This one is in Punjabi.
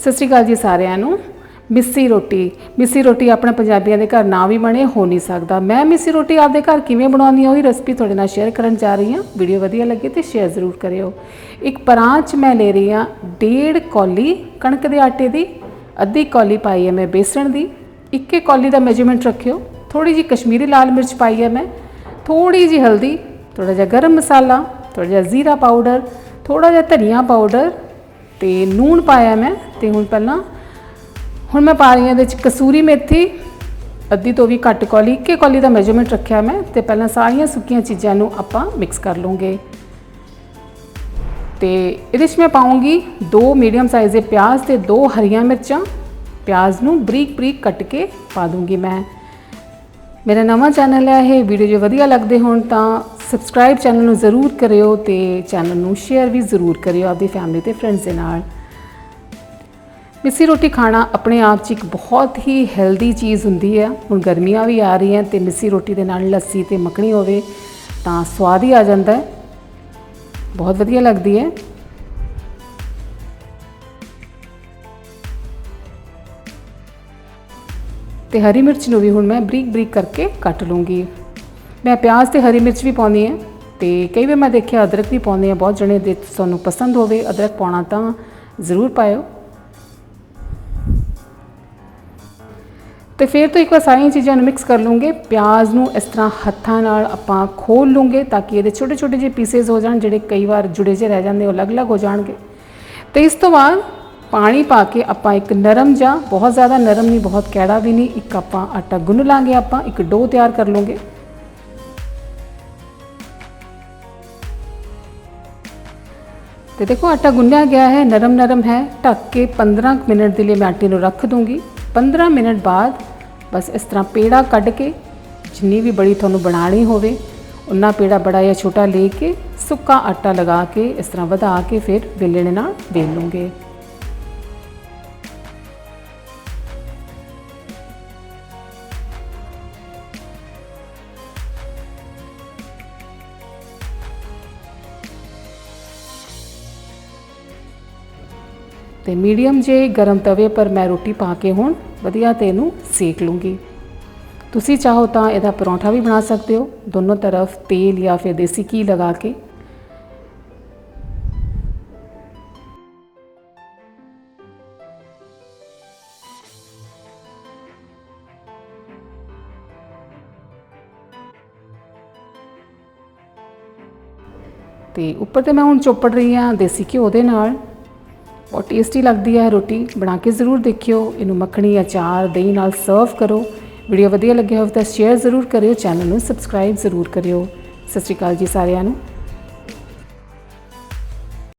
ਸਤਿ ਸ਼੍ਰੀ ਅਕਾਲ ਜੀ ਸਾਰਿਆਂ ਨੂੰ। ਮਿੱਸੀ ਰੋਟੀ। ਮਿੱਸੀ ਰੋਟੀ ਆਪਣੇ ਪੰਜਾਬੀਆਂ ਦੇ ਘਰ ਨਾ ਵੀ ਬਣੇ, ਹੋ ਨਹੀਂ ਸਕਦਾ। ਮੈਂ ਮਿੱਸੀ ਰੋਟੀ ਆਪਦੇ ਘਰ ਕਿਵੇਂ ਬਣਾਉਂਦੀ ਹਾਂ ਉਹਦੀ ਰੈਸਪੀ ਤੁਹਾਡੇ ਨਾਲ ਸ਼ੇਅਰ ਕਰਨ ਜਾ ਰਹੀ ਹਾਂ। ਵੀਡੀਓ ਵਧੀਆ ਲੱਗੇ ਤੇ ਸ਼ੇਅਰ ਜ਼ਰੂਰ ਕਰਿਓ। ਇੱਕ ਪਰਾਂ 'ਚ ਮੈਂ ਲੈ ਰਹੀ ਹਾਂ, ਡੇਢ ਕੌਲੀ ਕਣਕ ਦੇ ਆਟੇ ਦੀ। ਅੱਧੀ ਕੌਲੀ ਪਾਈ ਹੈ ਮੈਂ ਬੇਸਣ ਦੀ। ਇੱਕੇ ਕੌਲੀ ਦਾ ਮੈਜਰਮੈਂਟ ਰੱਖਿਓ। ਥੋੜੀ ਜੀ ਕਸ਼ਮੀਰੀ ਲਾਲ ਮਿਰਚ ਪਾਈ ਹੈ ਮੈਂ। ਥੋੜੀ ਜੀ ਹਲਦੀ ਥੋੜਾ ਜਿਹਾ ਗਰਮ ਮਸਾਲਾ ਥੋੜਾ ਜਿਹਾ ਜ਼ੀਰਾ ਪਾਊਡਰ ਥੋੜਾ ਜਿਹਾ ਧਨੀਆ ਪਾਊਡਰ ਤੇ ਨੂਣ ਪਾਇਆ ਮੈਂ ਤੇ ਹੁਣ ਪਹਿਲਾਂ, ਹੁਣ ਮੈਂ ਪਾ ਰਹੀ ਹਾਂ ਇਹਦੇ ਵਿੱਚ ਕਸੂਰੀ ਮੇਥੀ, ਅੱਧੀ ਤੋਂ ਵੀ ਘੱਟ ਕੌਲੀ, ਇੱਕੇ ਕੌਲੀ ਦਾ ਮੈਜਰਮੈਂਟ ਰੱਖਿਆ ਮੈਂ ਤੇ ਪਹਿਲਾਂ ਸਾਰੀਆਂ ਸੁੱਕੀਆਂ ਚੀਜ਼ਾਂ ਨੂੰ ਆਪਾਂ ਮਿਕਸ ਕਰ ਲਵਾਂਗੇ। ਤੇ ਇਹਦੇ ਵਿੱਚ ਮੈਂ ਪਾਉਂਗੀ ਦੋ ਮੀਡੀਅਮ ਸਾਈਜ਼ ਦੇ ਪਿਆਜ਼ ਤੇ ਦੋ ਹਰੀਆਂ ਮਿਰਚਾਂ। ਪਿਆਜ਼ ਨੂੰ ਬਰੀਕ ਬਰੀਕ ਕੱਟ ਕੇ ਪਾ ਦੂੰਗੀ ਮੈਂ। ਮੇਰਾ ਨਵਾਂ ਚੈਨਲ ਹੈ ਇਹ ਵੀਡੀਓ ਜੇ ਵਧੀਆ ਲੱਗਦੇ ਹੋਣ ਤਾਂ ਸਬਸਕ੍ਰਾਈਬ ਚੈਨਲ ਨੂੰ ਜ਼ਰੂਰ ਕਰਿਓ ਤੇ ਚੈਨਲ ਨੂੰ ਸ਼ੇਅਰ ਵੀ ਜ਼ਰੂਰ ਕਰਿਓ ਆਪਦੀ ਫੈਮਿਲੀ ਤੇ ਫਰੈਂਡਸ ਦੇ ਨਾਲ। ਮਿੱਸੀ ਰੋਟੀ ਖਾਣਾ ਆਪਣੇ ਆਪ 'ਚ ਇੱਕ ਬਹੁਤ ਹੀ ਹੈਲਦੀ ਚੀਜ਼ ਹੁੰਦੀ ਹੈ ਹੁਣ ਗਰਮੀਆਂ ਵੀ ਆ ਰਹੀਆਂ ਤੇ ਮਿੱਸੀ ਰੋਟੀ ਦੇ ਨਾਲ ਲੱਸੀ ਤੇ ਮੱਖਣੀ ਹੋਵੇ ਤਾਂ ਸਵਾਦ ਹੀ ਆ ਜਾਂਦਾ ਹੈ। ਬਹੁਤ ਵਧੀਆ ਲੱਗਦੀ ਹੈ। ਤੇ ਹਰੀ ਮਿਰਚ ਨੂੰ ਵੀ ਹੁਣ ਮੈਂ ਬਰੀਕ ਬਰੀਕ ਕਰਕੇ ਕੱਟ ਲੂੰਗੀ। ਮੈਂ ਪਿਆਜ਼ ਤੇ ਹਰੀ ਮਿਰਚ ਵੀ ਪਾਉਂਦੀ ਹਾਂ ਤੇ ਕਈ ਵਾਰ ਮੈਂ ਦੇਖਿਆ ਅਦਰਕ ਵੀ ਪਾਉਂਦੇ ਆ ਬਹੁਤ ਜਣੇ ਦੇ ਤੁਹਾਨੂੰ ਪਸੰਦ ਹੋਵੇ, ਅਦਰਕ ਪਾਉਣਾ ਤਾਂ ਜ਼ਰੂਰ ਪਾਇਓ। ਤੇ ਫਿਰ ਤੋਂ ਇੱਕ ਵਾਰ ਸਾਰੀਆਂ ਚੀਜ਼ਾਂ ਨੂੰ ਮਿਕਸ ਕਰ ਲੂੰਗੇ। ਪਿਆਜ਼ ਨੂੰ ਇਸ ਤਰ੍ਹਾਂ ਹੱਥਾਂ ਨਾਲ ਆਪਾਂ ਖੋਲ ਲੂੰਗੇ ਤਾਂ ਕਿ ਇਹਦੇ ਛੋਟੇ ਛੋਟੇ ਜਿਹੇ ਪੀਸਸ ਹੋ ਜਾਣ, ਜਿਹੜੇ ਕਈ ਵਾਰ ਜੁੜੇ ਜਿਹੇ ਰਹਿ ਜਾਂਦੇ, ਉਹ ਅਲੱਗ-ਅਲੱਗ ਹੋ ਜਾਣਗੇ। ਤੇ ਇਸ ਤੋਂ ਬਾਅਦ ਪਾਣੀ ਪਾ ਕੇ ਆਪਾਂ ਇੱਕ ਨਰਮ ਜਾਂ ਬਹੁਤ ਜ਼ਿਆਦਾ ਨਰਮ ਨਹੀਂ, ਬਹੁਤ ਕੈੜਾ ਵੀ ਨਹੀਂ, ਇੱਕ ਆਪਾਂ ਆਟਾ ਗੁੰਨ ਲਾਂਗੇ ਆਪਾਂ, ਇੱਕ ਡੋ ਤਿਆਰ ਕਰ ਲੂੰਗੇ। ਤੇ ਦੇਖੋ ਆਟਾ ਗੁੰਨਿਆ ਗਿਆ ਹੈ, ਨਰਮ ਨਰਮ ਹੈ, ਢੱਕ ਕੇ 15 ਮਿੰਟ ਦੇ ਲਈ ਮੈਂ ਆਟੇ ਨੂੰ ਰੱਖ ਦੂੰਗੀ। 15 ਮਿੰਟ ਬਾਅਦ ਬਸ ਇਸ ਤਰ੍ਹਾਂ ਪੇੜਾ ਕੱਢ ਕੇ, ਜਿੰਨੀ ਵੀ ਬੜੀ ਤੁਹਾਨੂੰ ਬਣਾਣੀ ਹੋਵੇ ਉਨਾ ਪੇੜਾ ਬੜਾ ਜਾਂ ਛੋਟਾ ਲੈ ਕੇ ਸੁੱਕਾ ਆਟਾ ਲਗਾ ਕੇ ਇਸ ਤਰ੍ਹਾਂ ਵਧਾ ਕੇ ਫਿਰ ਵੇਲਣੇ ਨਾਲ ਵੇਲ ਲੂੰਗੇ। ਤੇ ਮੀਡੀਅਮ ਜੇ ਗਰਮ ਤਵੇ ਪਰ ਮੈਂ ਰੋਟੀ ਪਾ ਕੇ ਹੁਣ ਵਧੀਆ ਤੇ ਇਹਨੂੰ ਸੇਕ ਲੂੰਗੀ। ਤੁਸੀਂ ਚਾਹੋ ਤਾਂ ਇਹਦਾ ਪਰੌਂਠਾ ਵੀ ਬਣਾ ਸਕਦੇ ਹੋ, ਦੋਨੋਂ ਤਰਫ ਤੇਲ ਜਾਂ ਫਿਰ ਦੇਸੀ ਘੀ ਲਗਾ ਕੇ। ਤੇ ਉੱਪਰ ਤੇ ਮੈਂ ਹੁਣ ਚੋਪੜ ਰਹੀ ਹਾਂ ਦੇਸੀ ਘਿਓ ਦੇ ਨਾਲ। ਬਹੁਤ ਟੇਸਟੀ ਲੱਗਦੀ ਹੈ। ਰੋਟੀ ਬਣਾ ਕੇ ਜ਼ਰੂਰ ਦੇਖਿਓ। ਇਹਨੂੰ ਮੱਖਣੀ, ਅਚਾਰ, ਦਹੀਂ ਨਾਲ ਸਰਵ ਕਰੋ। ਵੀਡੀਓ ਵਧੀਆ ਲੱਗਿਆ ਹੋਵੇ ਤਾਂ ਸ਼ੇਅਰ ਜ਼ਰੂਰ ਕਰਿਓ। ਚੈਨਲ ਨੂੰ ਸਬਸਕ੍ਰਾਈਬ ਜ਼ਰੂਰ ਕਰਿਓ। ਸਤਿ ਸ਼੍ਰੀ ਅਕਾਲ ਜੀ ਸਾਰਿਆਂ ਨੂੰ।